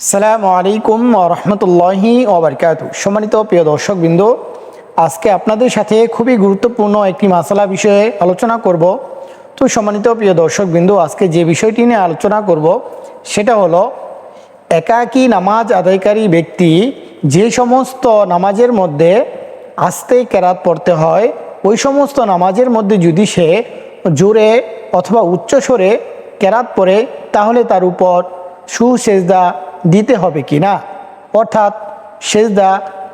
সালামু আলাইকুম রহমতুল্লাহি ওবরকাত সম্মানিত প্রিয় দর্শকবৃন্দ, আজকে আপনাদের সাথে খুবই গুরুত্বপূর্ণ একটি মাসালা বিষয়ে আলোচনা করব। তো সম্মানিত প্রিয় দর্শকবৃন্দ, আজকে যে বিষয়টি নিয়ে আলোচনা করব, সেটা হলো একাকী নামাজ আদায়কারী ব্যক্তি যে সমস্ত নামাজের মধ্যে আস্তে কেরাত পড়তে হয়, ওই সমস্ত নামাজের মধ্যে যদি সে জোরে অথবা উচ্চস্বরে কেরাত পড়ে, তাহলে তার উপর সুসেজদা দিতে হবে কি না? অর্থাৎ সেজদা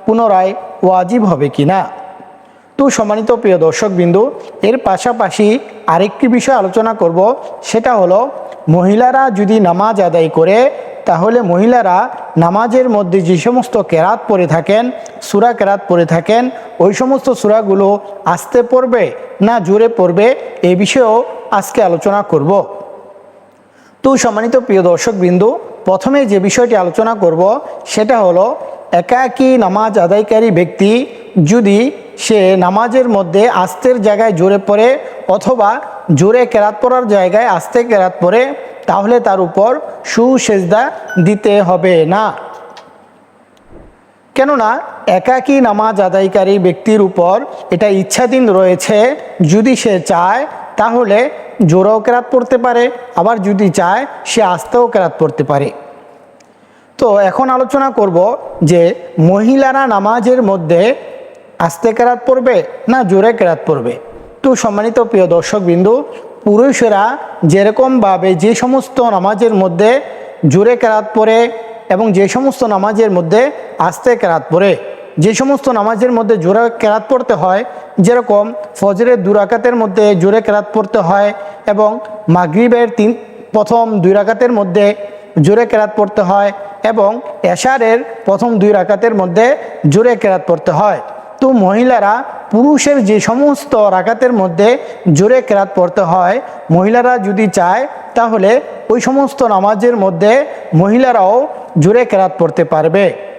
পুনরায় ওয়াজিব হবে কি না? তো সম্মানিত প্রিয় দর্শকবিন্দু, এর পাশাপাশি আরেকটি বিষয় আলোচনা করব, সেটা হলো মহিলারা যদি নামাজ আদায় করে, তাহলে মহিলারা নামাজের মধ্যে যে সমস্ত কেরাত পড়ে থাকেন, সুরা কেরাত পড়ে থাকেন, ওই সমস্ত সুরাগুলো আস্তে পড়বে না জোরে পড়বে, এ বিষয়েও আজকে আলোচনা করব। তো সম্মানিত প্রিয় দর্শকবৃন্দ প্রথমে যে বিষয়টি আলোচনা করব, সেটা হলো, একাকী নামাজ আদায়কারী ব্যক্তি যদি সে নামাজের মধ্যে আস্তের জায়গায় জোরে পড়ে অথবা জোরে কেরাত পড়ার জায়গায় আস্তে কেরাত পড়ে, তাহলে তার উপর সুসেজদা দিতে হবে না। কেননা, একাকী নামাজ আদায়কারী ব্যক্তির উপর এটা ইচ্ছাধীন রয়েছে। যদি সে চায়, তাহলে জোরাও কেরাত পড়তে পারে, আবার যদি চায়, সে আস্তেও কেরাত পড়তে পারে। তো এখন আলোচনা করব যে মহিলারা নামাজের মধ্যে আস্তে কেরাত পড়বে না জোরে কেরাত পড়বে। তো সম্মানিত প্রিয় দর্শকবিন্দু, পুরুষেরা যেরকমভাবে যে সমস্ত নামাজের মধ্যে জোরে কেরাত পড়ে এবং যে সমস্ত নামাজের মধ্যে আস্তে কেরাত পড়ে যে সমস্ত নামাজের মধ্যে জোরে কেরাত পড়তে হয়, যেরকম ফজরের দুরাকাতের মধ্যে জোরে কেরাত পড়তে হয় এবং মাগরিবের তিন, প্রথম দুই রাকাতের মধ্যে জোরে কেরাত পড়তে হয় এবং এশারের প্রথম দুই রাকাতের মধ্যে জোরে কেরাত পড়তে হয়। তো মহিলারা পুরুষের যে সমস্ত রাকাতের মধ্যে জোরে কেরাত পড়তে হয়, মহিলারা যদি চায়, তাহলে ওই সমস্ত নামাজের মধ্যে মহিলারাও জোরে কেরাত পড়তে পারবে।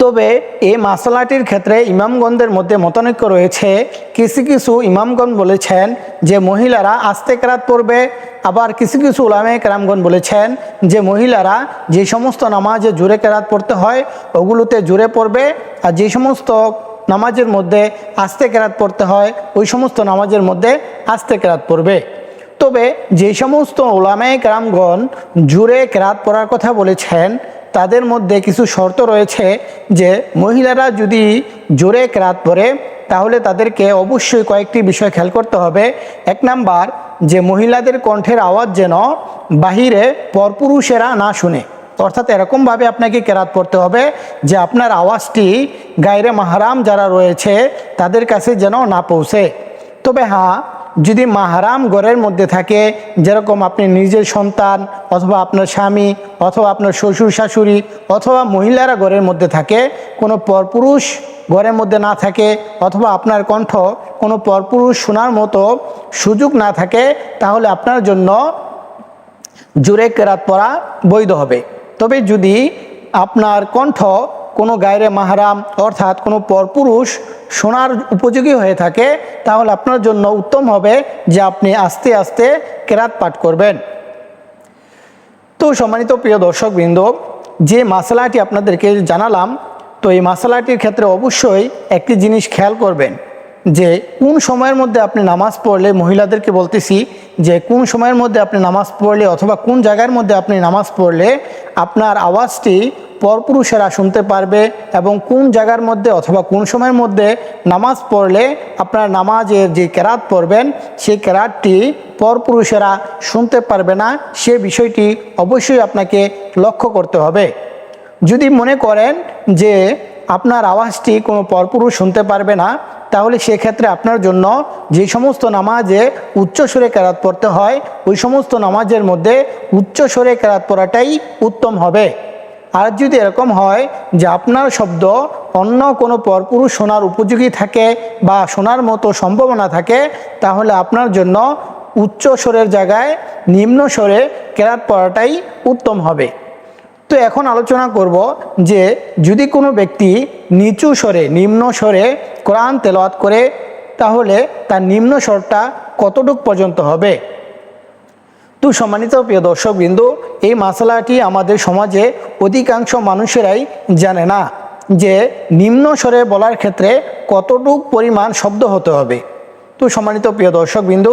তবে এই মাসালাটির ক্ষেত্রে ইমামগণদের মধ্যে মতানৈক্য রয়েছে। কিছু কিছু ইমামগণ বলেছেন যে মহিলারা আস্তে কেরাত পড়বে, আবার কিছু কিছু উলামে কেরামগণ বলেছেন যে মহিলারা যে সমস্ত নামাজে জুড়ে কেরাত পড়তে হয়, ওগুলোতে জুড়ে পড়বে, আর যে সমস্ত নামাজের মধ্যে আস্তে কেরাত পড়তে হয়, ওই সমস্ত নামাজের মধ্যে আস্তে কেরাত পড়বে। তবে যে সমস্ত ওলামায় কেরামগণ জুড়ে কেরাত পড়ার কথা বলেছেন তাদের মধ্যে কিছু শর্ত রয়েছে যে মহিলারা যদি জোরে কেরাত পরে তাহলে তাদেরকে অবশ্যই কয়েকটি বিষয় খেয়াল করতে হবে। এক নাম্বার, যে মহিলাদের কণ্ঠের আওয়াজ যেন বাহিরে পরপুরুষেরা না শুনে। অর্থাৎ এরকমভাবে আপনাকে কেরাত পড়তে হবে যে আপনার আওয়াজটি গায়রে মাহারাম যারা রয়েছে, তাদের কাছে যেন না পৌঁছে। তবে হ্যাঁ যদি মাহারাম ঘরের মধ্যে থাকে, যেরকম আপনি নিজের সন্তান অথবা আপনার স্বামী অথবা আপনার শ্বশুর, শাশুড়ি অথবা মহিলারা ঘরের মধ্যে থাকে, কোনো পরপুরুষ ঘরের মধ্যে না থাকে অথবা আপনার কণ্ঠ কোনো পরপুরুষ শোনার মতো সুযোগ না থাকে, তাহলে আপনার জন্য জোরে কেরাত পড়া বৈধ হবে। তবে যদি আপনার কণ্ঠ কোনো গায়রে মাহারাম অর্থাৎ কোনো পরপুরুষ শোনার উপযোগী হয়ে থাকে, তাহলে আপনার জন্য উত্তম হবে যে আপনি আস্তে আস্তে কেরাত পাঠ করবেন। তো সম্মানিত প্রিয় দর্শকবৃন্দ, যে মশলাটি আপনাদেরকে জানালাম, তো এই মশলাটির ক্ষেত্রে অবশ্যই একটি জিনিস খেয়াল করবেন, যে কোন সময়ের মধ্যে আপনি নামাজ পড়লে, মহিলাদেরকে বলতেছি যে কোন সময়ের মধ্যে আপনি নামাজ পড়লে অথবা কোন জায়গার মধ্যে আপনি নামাজ পড়লে আপনার আওয়াজটি পরপুরুষেরা শুনতে পারবে এবং কোন জায়গার মধ্যে অথবা কোন সময়ের মধ্যে নামাজ পড়লে আপনার নামাজের যে কেরাত পড়বেন, সেই কেরাতটি পরপুরুষেরা শুনতে পারবে না, সে বিষয়টি অবশ্যই আপনাকে লক্ষ্য করতে হবে। যদি মনে করেন যে আপনার আওয়াজটি কোনো পরপুরুষ শুনতে পারবে না, তাহলে সেক্ষেত্রে আপনার জন্য যে সমস্ত নামাজে উচ্চ সুরে কেরাত পড়তে হয়, ওই সমস্ত নামাজের মধ্যে উচ্চ সুরে কেরাত পড়াটাই উত্তম হবে। আর যদি এরকম হয় যে আপনার শব্দ অন্য কোনো পরপুরুষ শোনার উপযোগী থাকে বা শোনার মতো সম্ভাবনা থাকে, তাহলে আপনার জন্য উচ্চ স্বরের জায়গায় নিম্ন স্বরে কেরাত পড়াটাই উত্তম হবে। তো এখন আলোচনা করব যে যদি কোনো ব্যক্তি নিচু স্বরে, নিম্ন স্বরে কোরআন তেলাওয়াত করে, তাহলে তার নিম্ন স্বরটা কতটুক পর্যন্ত হবে? তো সম্মানিত প্রিয় দর্শক বিন্দু এই মশলাটি আমাদের সমাজে অধিকাংশ মানুষেরাই জানে না যে নিম্ন স্বরে বলার ক্ষেত্রে কতটুক পরিমাণ শব্দ হতে হবে। তো সম্মানিত প্রিয় দর্শক বিন্দু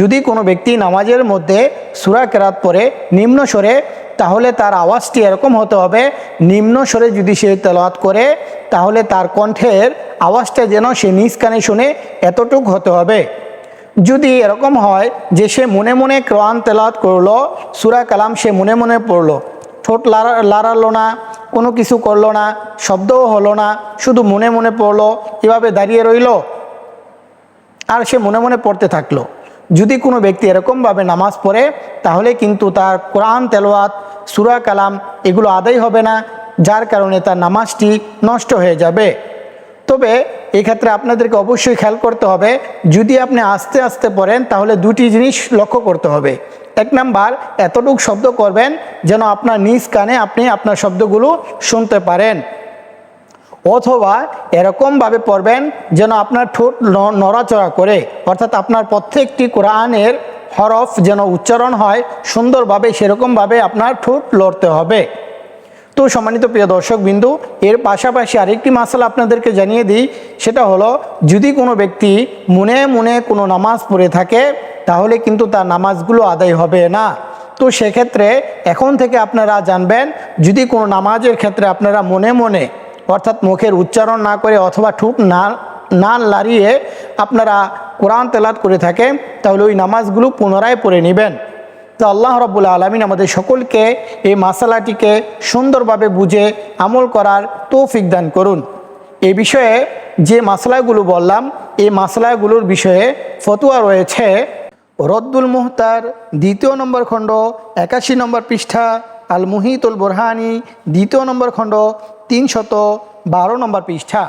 যদি কোনো ব্যক্তি নামাজের মধ্যে সুরা কেরাত পরে নিম্ন স্বরে, তাহলে তার আওয়াজটি এরকম হতে হবে, নিম্ন স্বরে যদি সে তেলাওয়াত করে, তাহলে তার কণ্ঠের আওয়াজটা যেন সে নিজ কানে শুনে এতটুক হতে হবে। যদি এরকম হয় যে সে মনে মনে কোরআন তেলাওয়াত করল, সুরা কালাম সে মনে মনে পড়ল, ঠোঁট লাড়া লাড়ালো না, কোনো কিছু করল না, শব্দও হলো না, শুধু মনে মনে পড়ল, এভাবে দাঁড়িয়ে রইল, আর সে মনে মনে পড়তে থাকল। যদি কোনো ব্যক্তি এরকমভাবে নামাজ পড়ে, তাহলে কিন্তু তার কোরআন তেলোয়াত সুরা কালাম এগুলো আদায় হবে না, যার কারণে তার নামাজটি নষ্ট হয়ে যাবে। তবে এক্ষেত্রে আপনাদেরকে অবশ্যই খেয়াল করতে হবে, যদি আপনি আস্তে আস্তে পড়েন তাহলে দুটি জিনিস লক্ষ্য করতে হবে। এক নাম্বার, এতটুক শব্দ করবেন যেন আপনার নিজ কানে আপনি আপনার শব্দগুলো শুনতে পারেন। অথবা এরকমভাবে পড়বেন যেন আপনার ঠোঁট নড়াচড়া করে, অর্থাৎ আপনার প্রত্যেকটি কোরআনের হরফ যেন উচ্চারণ হয়, সুন্দরভাবে, সেরকমভাবে আপনার ঠোঁট লড়তে হবে। তো সম্মানিত প্রিয় দর্শক বিন্দু এর পাশাপাশি আরেকটি মাসালা আপনাদেরকে জানিয়ে দিই, সেটা হলো যদি কোনো ব্যক্তি মনে মনে কোনো নামাজ পড়ে থাকে, তাহলে কিন্তু তার নামাজগুলো আদায় হবে না। তো সেক্ষেত্রে এখন থেকে আপনারা জানবেন, যদি কোনো নামাজের ক্ষেত্রে আপনারা মনে মনে, অর্থাৎ মুখের উচ্চারণ না করে অথবা ঠুট না না লাড়িয়ে আপনারা কোরআন তেলাত করে থাকেন, তাহলে ওই নামাজগুলো পুনরায় পড়ে নেবেন। তো আল্লাহ রব্বুল আলমিন আমাদের সকলকে এই মাসালাটিকে সুন্দরভাবে বুঝে আমল করার তৌফিক দান করুন। এ বিষয়ে যে মাসলাগুলো বললাম, এই মাসলাগুলোর বিষয়ে ফতুয়া রয়েছে রদ্দুল মুহতার দ্বিতীয় নম্বর খণ্ড, একাশি নম্বর পৃষ্ঠা আল মুহিতুল বোরহানি দ্বিতীয় নম্বর খণ্ড, তিনশত বারো নম্বর পৃষ্ঠা।